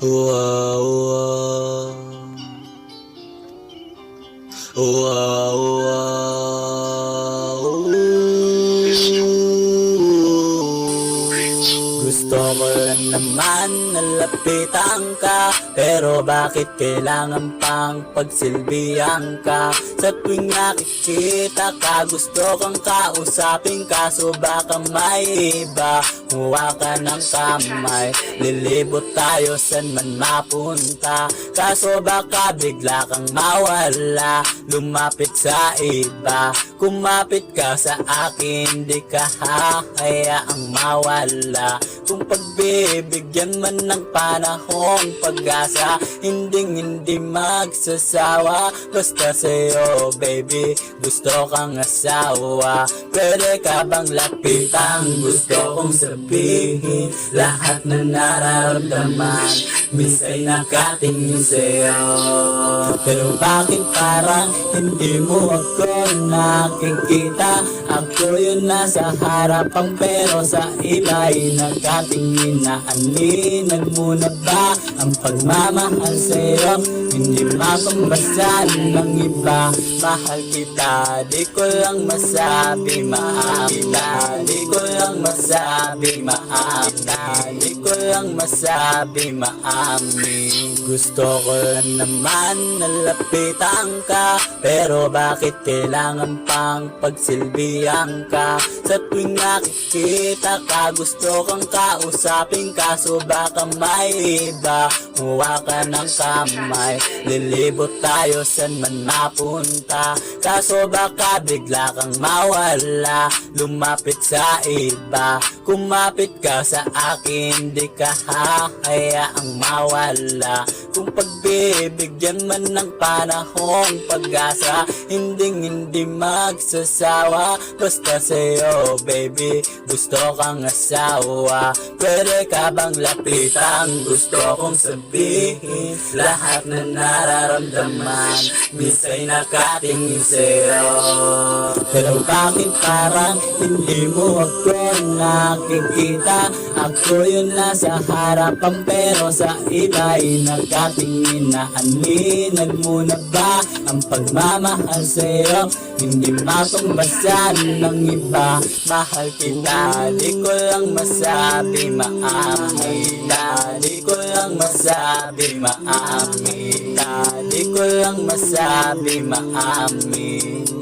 Whoa, whoa. Whoa. Gusto ko lang naman nalapitan ka Pero bakit kailangan pang pagsilbihan ka? Sa tuwing nakikita ka Gusto kang kausapin Kaso baka may iba. Huwa ka ng kamay Lilibot tayo san man mapunta. Kaso baka bigla kang mawala Lumapit sa iba. Kumapit ka sa akin Di ka hahayaang mawala Kung pagbibigyan man ng panahon Pag-asa Hindi hindi magsasawa. Basta sa'yo baby Gusto kang asawa. Pwede ka bang lapitan Gusto kong sabihin? Lahat na nararamdaman Misay nakatingin sa'yo. Pero bakit parang Hindi mo ako nakikita? Ako yun nasa harapan Pero sa iba'y nakatingin na Aninag mo na ba Ang pagmamahal sa'yo Hindi mapambasan ng iba. Mahal kita Di ko lang masabi Mahal kita. Di ko lang masabi Mahal kita. Di ko lang masabi Maamin Gusto ko lang naman Nalapitan ka. Pero bakit kailangan pang Pagsilbihan ka? Sa tuwing nakikita ka Gusto kang kausapin Kaso baka may iba Huwa ka ng kamay Lilibot tayo san man mapunta. Kaso baka bigla kang mawala. Lumapit sa iba Kumapit ka sa akin Di ka hahayaang mawala. Kung pagbibigyan man ng panahon Pag-asa Hindi hindi magsasawa. Basta sa'yo baby Gusto kang asawa. Pwede ka bang lapitan? Gusto kong sabihin Lahat na nararamdaman Misay nakatingin sa'yo. Pero bakit parang Hindi mo ako nakikita Ako yun nasa harapan Pero sa iba'y nakatingin na Aninag mo ba Ang pagmamahal sa'yo? Hindi matumbasan ng iba. Mahal kita Di ko lang masabi Maamin ka. Di ko lang masabi Maamin ka. Di ko lang masabi Maamin